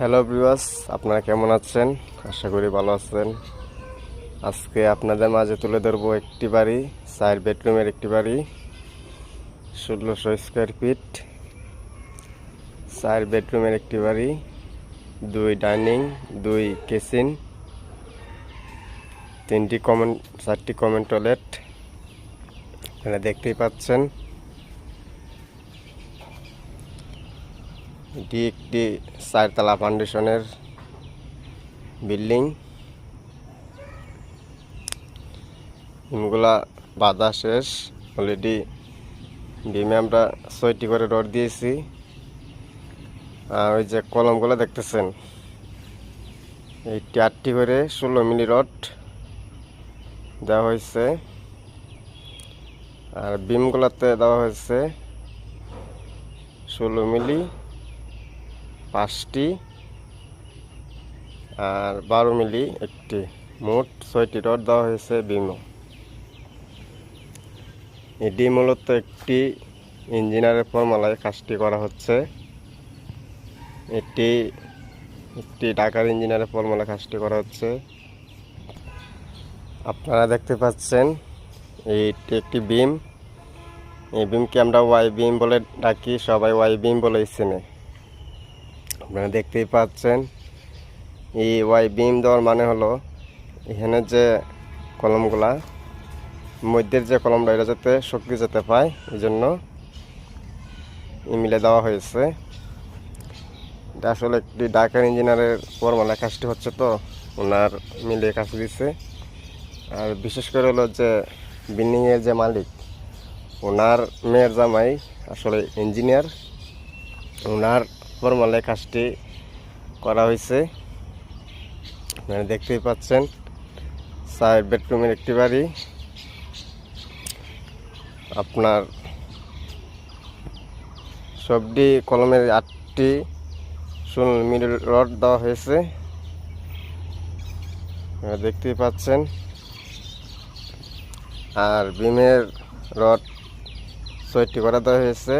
Hello ব্রিওয়াস আপনারা কেমন আছেন? আশা করি ভালো আছেন। আজকে আপনাদের মাঝে তুলে ধরবো একটি বাড়ি, চার বেডরুমের একটি বাড়ি, ষোলোশো স্কোয়ার ফিট চার বেডরুমের একটি বাড়ি, দুই ডাইনিং, দুই কিচেন তিনটি কমন চারটি কমন টয়লেট এখানে দেখতেই পাচ্ছেন। এটি একটি চারতলা ফাউন্ডেশনের বিল্ডিং। এগুলা বাধা শেষ। অলরেডি ডিমে আমরা ছয়টি করে রড দিয়েছি। আর ওই যে কলমগুলো দেখতেছেন, এইটি আটটি করে ষোলো মিলি রড দেওয়া হয়েছে। আর বিমগুলোতে দেওয়া হয়েছে ষোলো মিলি। পাঁচটি আর বারো মিলি একটি। মোট ছয়টি রড দেওয়া হয়েছে বিমো। এটি মূলত একটি ইঞ্জিনিয়ারের ফর্মালায় কাজটি করা হচ্ছে। এটি একটি ঢাকার ইঞ্জিনিয়ারের ফর্মালা কাজটি করা হচ্ছে। আপনারা দেখতে পাচ্ছেন, এইটি একটি বিম। এই বিমকে আমরা ওয়াই বিম বলে ডাকি, সবাই ওয়াই বিম বলেই চেনে। আপনারা দেখতেই পাচ্ছেন। এই ওয়াই বিম দেওয়ার মানে হলো, এখানে যে কলমগুলা, মধ্যের যে কলমটা, এটা যাতে শক্তি যেতে পায়, এই জন্য ইমিলে দেওয়া হয়েছে। এটা আসলে একটি ডাকার ইঞ্জিনিয়ারের ফর্মালা কাজটি হচ্ছে তো, ওনার মিলে কাজ দিচ্ছে আর বিশেষ করে হলো যে বিল্ডিংয়ের যে মালিক, ওনার মেয়ের জামাই, আসলে ইঞ্জিনিয়ার, ওনার ফর্মালে কাজটি করা হয়েছে। আপনারা দেখতেই পাচ্ছেন সাইড বেডরুমের একটি বাড়ি। আপনার সবটি কলমের আটটি ষোলো মিডল রড দেওয়া হয়েছে। দেখতেই পাচ্ছেন। আর বিমের রড ছয়টি করে দেওয়া হয়েছে।